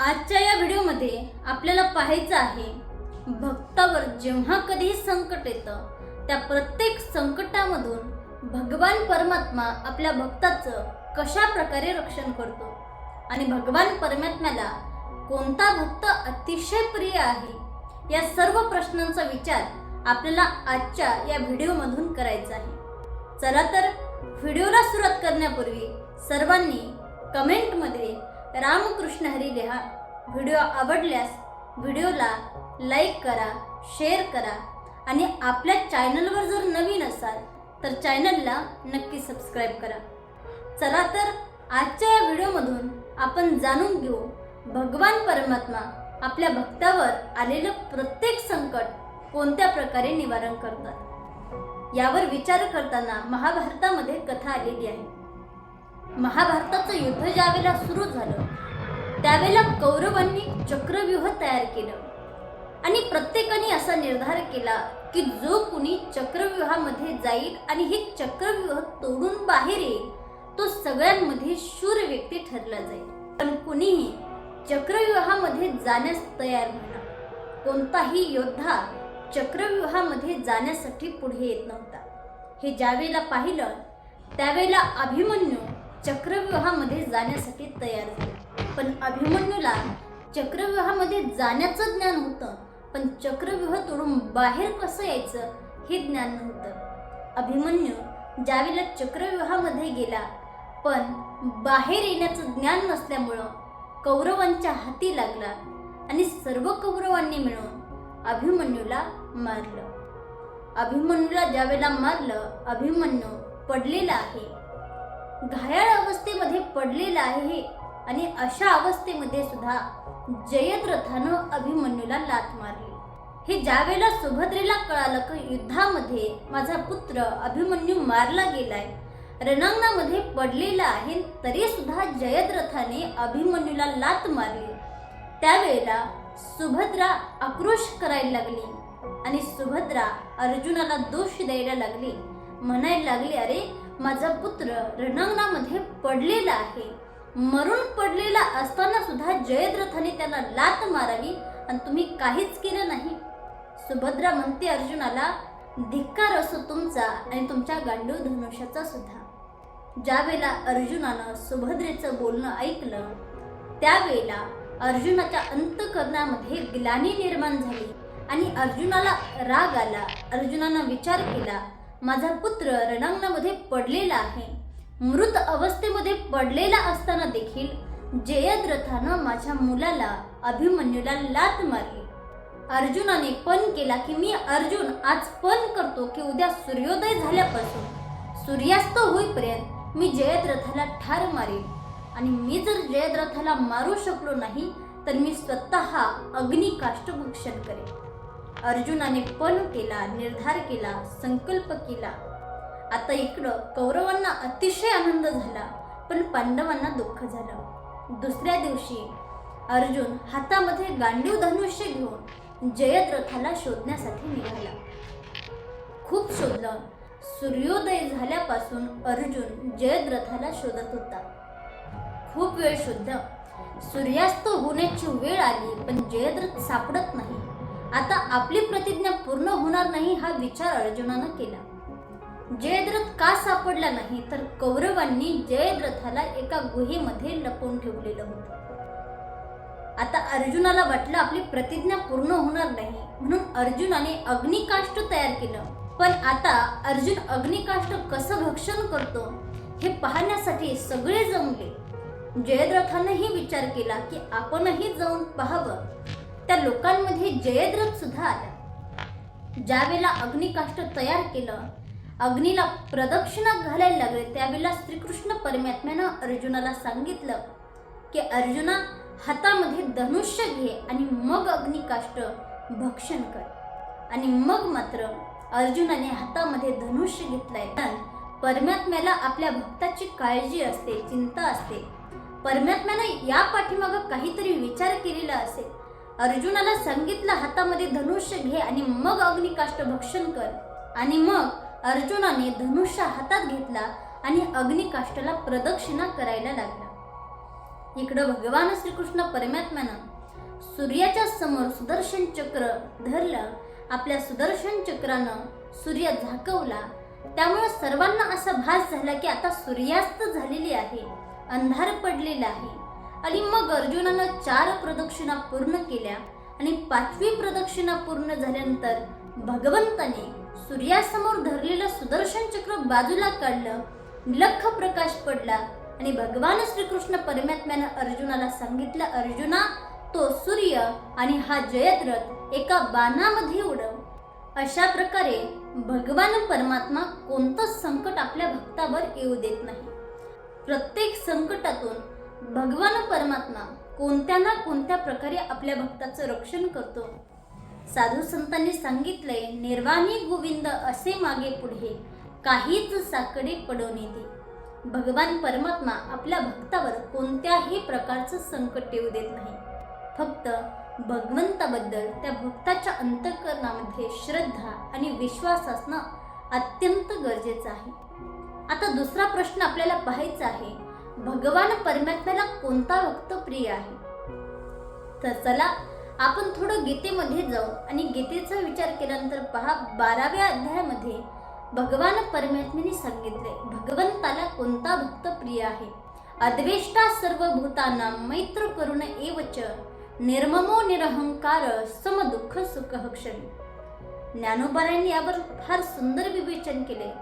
आजच्या या व्हिडिओमध्ये आपल्याला पाहायचं आहे भक्तावर जेव्हा कधीही संकट येतं त्या प्रत्येक संकटामधून भगवान परमात्मा आपल्या भक्ताचं कशा प्रकारे रक्षण करतो? आणि भगवान परमात्म्याला कोणता भक्त अतिशय प्रिय आहे? या सर्व प्रश्नांचा विचार आपल्याला आजच्या या व्हिडिओमधून करायचा आहे. चला तर व्हिडिओला सुरुवात करण्यापूर्वी सर्वांनी कमेंटमध्ये रामकृष्ण हरी लिहा व्हिडिओ आवडल्यास व्हिडिओला लाईक करा शेअर करा आणि आपल्या चॅनलवर जर नवीन असाल तर चॅनलला नक्की सबस्क्राईब करा. चला तर आजच्या या व्हिडिओमधून आपण जाणून घेऊ भगवान परमात्मा आपल्या भक्तावर आलेलं प्रत्येक संकट कोणत्या प्रकारे निवारण करतात? यावर विचार करताना महाभारतामध्ये कथा आलेली आहे. महाभारताचं युद्ध ज्यावेळेला सुरू झालं त्यावेळेला कौरवांनी चक्रव्यूह तयार केलं. आणि प्रत्येकाने असा निर्धार केला की जो कुणी चक्रव्यूहामध्ये जाईल आणि हे चक्रव्यूह तोडून बाहेर येईल तो सगळ्यांमध्ये शूर व्यक्ती ठरला जाईल. पण कुणीही चक्रव्यूहामध्ये जाण्यास तयार होईना कोणताही योद्धा चक्रव्यूहामध्ये जाण्यासाठी पुढे येत नव्हता. हे ज्यावेळेला पाहिलं त्यावेळेला अभिमन्यू चक्रव्यूहामध्ये जाण्यासाठी तयार झाला. पण अभिमन्यूला चक्रव्यूहामध्ये जाण्याचं ज्ञान होतं. पण चक्रव्यूह तोडून बाहेर कसं यायचं हे ज्ञान नव्हतं. अभिमन्यू ज्यावेळेला चक्रव्यूहामध्ये गेला पण बाहेर येण्याचं ज्ञान नसल्यामुळं कौरवांच्या हाती लागला आणि सर्व कौरवांनी मिळून अभिमन्यूला मारलं. अभिमन्यूला ज्यावेळेला मारलं अभिमन्यू पडलेला आहे. घायाळ अवस्थेमध्ये पडलेला आहे आणि अशा अवस्थेमध्ये सुद्धा जयद्रथानं अभिमन्यूला लात मारली. हे ज्यावेळेला सुभद्रेला कळालं की युद्धामध्ये माझा पुत्र अभिमन्यू मारला गेलाय रणांगणामध्ये पडलेला आहे तरी सुद्धा जयद्रथाने अभिमन्यूला लात मारली. त्यावेळेला सुभद्रा आक्रोश करायला लागली आणि सुभद्रा अर्जुनाला दोष द्यायला लागली. म्हणायला लागली अरे माझा पुत्र रणांगणामध्ये पडलेला आहे मरून पडलेला असताना सुद्धा जयद्रथाने त्याला लात मारावी आणि तुम्ही काहीच केलं नाही. सुभद्रा म्हणते अर्जुनाला धिक्कार असो तुमचा आणि तुमच्या गांडूळ धनुष्याचा सुद्धा. ज्यावेळेला अर्जुनानं सुभद्रेचं बोलणं ऐकलं त्यावेळेला अर्जुनाच्या अंतकरणामध्ये ग्लानी निर्माण झाली आणि अर्जुनाला राग आला. अर्जुनानं विचार केला माझा पुत्र रणांगणामध्ये पडलेला आहे. मृत अवस्थेमध्ये पडलेला असताना देखील जयद्रथानं माझ्या मुलाला अभिमन्यूला लात मारली. अर्जुनाने पण केला की मी अर्जुन आज पण करतो की उद्या सूर्योदय झाल्यापासून. सूर्यास्त होईपर्यंत मी जयद्रथाला ठार मारेन. आणि मी जर जयद्रथाला मारू शकलो नाही तर मी स्वतः अग्निकाष्ट भक्षण करेन. अर्जुनाने पण केला निर्धार केला संकल्प केला. आता इकडं कौरवांना अतिशय आनंद झाला पण पांडवांना दुःख झालं. दुसऱ्या दिवशी अर्जुन हातामध्ये गांडीव धनुष्य घेऊन जयद्रथाला शोधण्यासाठी निघाला. खूप शोधलं. सूर्योदय झाल्यापासून अर्जुन जयद्रथाला शोधत होता. खूप वेळ शोधलं. सूर्यास्त होण्याची वेळ आली पण जयद्रथ सापडत नाही. आता आपली प्रतिज्ञा पूर्ण होणार नाही हा विचार अर्जुनानं केला. जयद्रथ का सापडला नाही तर कौरवांनी जयद्रथाला एका गुहेमध्ये लपवून ठेवलेलं होतं. आता अर्जुनाला वाटलं आपली प्रतिज्ञा पूर्ण होणार नाही म्हणून अर्जुनाने अग्निकाष्ट तयार केलं. पण आता अर्जुन अग्निकाष्ट कसं भक्षण करतो हे पाहण्यासाठी सगळे जमले. जयद्रथानंही विचार केला की आपणही जाऊन पाहावं. त्या लोकांमध्ये जयद्रथ सुद्धा आला ज्यावेळेला अग्निकाष्ट तयार केलं अग्नीला प्रदक्षिणा घालायला लागले त्यावेळेला श्रीकृष्ण परमात्म्यानं अर्जुनाला सांगितलं की अर्जुना हातामध्ये धनुष्य घे आणि मग अग्निकाष्ट भक्षण कर. आणि मग मात्र अर्जुनाने हातामध्ये धनुष्य घेतलंय. पण परमात्म्याला आपल्या भक्ताची काळजी असते चिंता असते. परमात्म्यानं या पाठीमागं काहीतरी विचार केलेला असेल. अर्जुनाला सांगितलं हातामध्ये धनुष्य घे आणि मग अग्निकाष्ट भक्षण कर. आणि मग अर्जुनाने धनुष्य हातात घेतला आणि अग्निकाष्टाला प्रदक्षिणा करायला लागला. इकडं भगवान श्रीकृष्ण परमात्म्यानं सूर्याच्या समोर सुदर्शन चक्र धरलं आपल्या सुदर्शन चक्रानं सूर्य झाकवला. त्यामुळे सर्वांना असा भास झाला की आता सूर्यास्त झालेली आहे अंधार पडलेला आहे. आणि मग अर्जुनानं चार प्रदक्षिणा पूर्ण केल्या आणि पाचवी प्रदक्षिणा पूर्ण झाल्यानंतर भगवंताने सूर्यासमोर धरलेलं सुदर्शन चक्र बाजूला काढलं लख प्रकाश पडला आणि भगवान श्रीकृष्ण परमात्म्यानं अर्जुनाला सांगितलं अर्जुना तो सूर्य आणि हा जयद्रथ एका बाणामध्ये उडव. अशा प्रकारे भगवान परमात्मा कोणतंच संकट आपल्या भक्तावर येऊ देत नाही. प्रत्येक संकटातून भगवान परमात्मा कोणत्या ना कोणत्या प्रकारे आपल्या भक्ताचं रक्षण करतो. साधू संतांनी सांगितले निर्वाणी गोविंद असे मागे पुढे काहीच साकडे पडवणे दे भगवान परमात्मा आपल्या भक्तावर कोणत्याही प्रकारचं संकट येऊ देत नाही. फक्त भगवंताबद्दल त्या भक्ताच्या अंतकरणामध्ये श्रद्धा आणि विश्वास असणं अत्यंत गरजेचं आहे. आता दुसरा प्रश्न आपल्याला पाहायचा आहे भगवान परमात्म्याला कोणता भक्त प्रिय आहे? तर चला आपण थोडं गीतेमध्ये जाऊ आणि गीतेचा विचार केल्यानंतर पहा बाराव्या अध्यायामध्ये भगवान परमात्म्याने सांगितले भगवंताला कोणता भक्त प्रिय आहे? अद्वेष्टा सर्व भूतांना मैत्र करुण एवच निर्ममो निरहंकार सम दुःख सुख क्षमी ज्ञानोबारायांनी यावर फार सुंदर विवेचन केले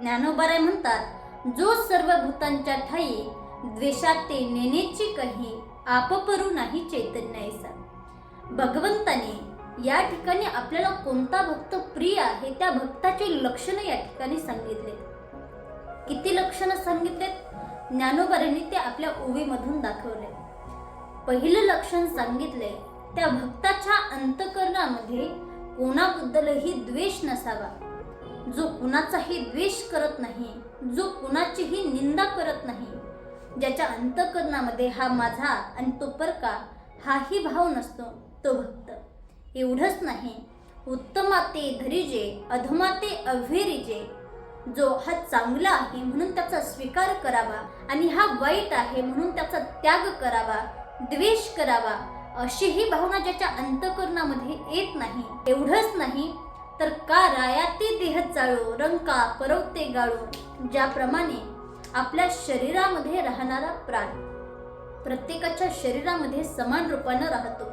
ज्ञानोबाराय म्हणतात जो सर्व भूतांच्या ठाई द्वेषाते ते नेनेची कही आपपरू नाही चैतन्यायसा भगवंताने या ठिकाणी आपल्याला कोणता भक्त प्रिय आहे त्या भक्ताचे लक्षण या ठिकाणी सांगितले किती लक्षणं सांगितलेत? ज्ञानोबारांनी ते आपल्या ओवीमधून दाखवले. पहिलं लक्षण सांगितले त्या भक्ताच्या अंतकरणामध्ये कोणाबद्दलही द्वेष नसावा. जो कुणाचाही द्वेष करत नाही जो कुणाचीही निंदा करत नाही ज्याच्या अंतकरणामध्ये हा माझा आणि तो परका हाही भाव नसतो तो भक्त. एवढंच नाही उत्तमाते धरिजे अधमाते अव्हेरिजे. जो हा चांगला आहे म्हणून त्याचा स्वीकार करावा आणि हा वाईट आहे म्हणून त्याचा त्याग करावा द्वेष करावा अशी ही भावना ज्याच्या अंतकरणामध्ये येत नाही. एवढंच नाही तर का रायाती देह चाळो रंका परवते गाळो ज्याप्रमाणे आपल्या शरीरामध्ये राहणारा प्राण. प्रत्येकाच्या शरीरामध्ये समान रूपानं राहतो.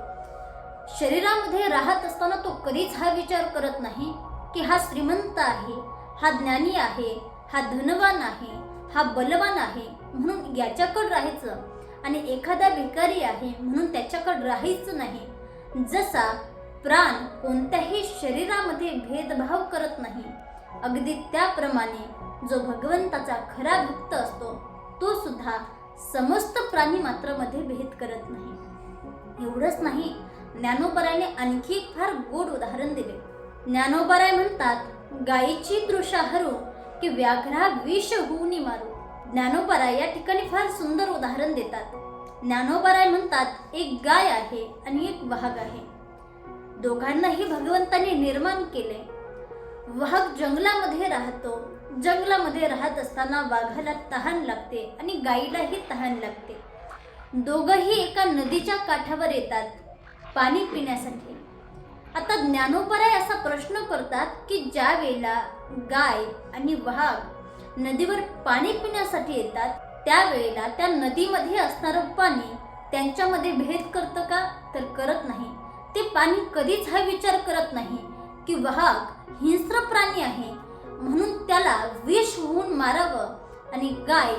शरीरामध्ये राहत असताना तो कधीच हा विचार करत नाही की हा श्रीमंत आहे हा ज्ञानी आहे हा धनवान आहे हा बलवान आहे म्हणून याच्याकडं राहायचं आणि एखादा भिकारी आहे म्हणून त्याच्याकडं राहायचं नाही. जसा प्राण कोणत्याही शरीरामध्ये भेदभाव करत नाही अगदी त्याप्रमाणे जो भगवंताचा खरा भक्त असतो तो सुद्धा समस्त प्राणी मात्रामध्ये भेद करत नाही. एवढंच नाही ज्ञानोबराने आणखी एक फार गोड उदाहरण दिले. ज्ञानोबराय म्हणतात गायीची तृषा हरू की व्याघ्रा विष होऊन मारू ज्ञानोबराय या ठिकाणी फार सुंदर उदाहरण देतात. ज्ञानोबराय म्हणतात एक गाय आहे आणि एक वाघ आहे. दोघांनाही भगवंताने निर्माण केले. वाघ जंगलामध्ये राहतो जंगलामध्ये राहत असताना वाघाला तहान लागते आणि गाईलाही तहान लागते. दोघंही एका नदीच्या काठावर येतात पाणी पिण्यासाठी. आता ज्ञानोपराय असा प्रश्न करतात की ज्या वेळेला गाय आणि वाघ नदीवर पाणी पिण्यासाठी येतात त्यावेळेला त्या नदीमध्ये असणारं पाणी त्यांच्यामध्ये भेद करतं का? तर करत नाही. ते पाणी कधीच हा विचार करत नाही की वाघ हिंस्र प्राणी आहे म्हणून त्याला विष होऊन मारावं आणि गाय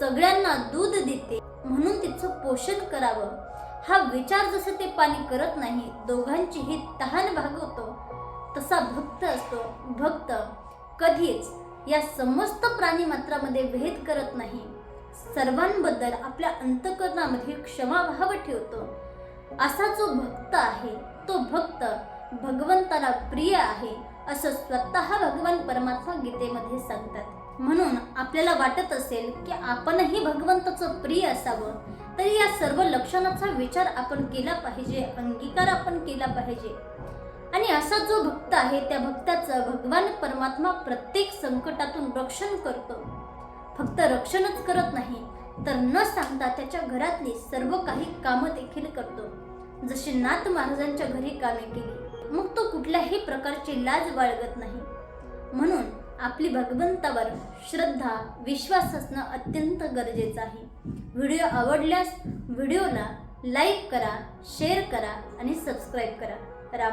सगळ्यांना दूध देते. म्हणून तिचं पोषण करावं. हा विचार जसं ते पाणी करत नाही दोघांचीही तहान भागवतो. तसा भक्त असतो. भक्त कधीच या समस्त प्राणी मात्रामध्ये भेद करत नाही. सर्वांबद्दल आपल्या अंतकरणामध्ये क्षमाभाव ठेवतो. असा जो भक्त आहे तो भक्त भगवंताला प्रिय आहे. असं स्वतः भगवान परमात्मा गीतेमध्ये सांगतात. म्हणून आपल्याला वाटत असेल की आपणही भगवंताचं प्रिय असावं तरी या सर्व लक्षणाचा विचार आपण केला पाहिजे अंगीकार आपण केला पाहिजे. आणि असा जो भक्त आहे त्या भक्ताचं भगवान परमात्मा प्रत्येक संकटातून रक्षण करतो. फक्त रक्षणच करत नाही तर न सांगता त्याच्या घरातली सर्व काही कामं देखील करतो. जशी नाथ महाराजांच्या घरी कामे केली मग तो कुठल्याही प्रकारची लाज बाळगत नाही. म्हणून आपली भगवंतावर श्रद्धा विश्वास असणं अत्यंत गरजेचं आहे. व्हिडिओ आवडल्यास व्हिडिओला लाईक करा शेअर करा आणि सबस्क्राईब करा. राम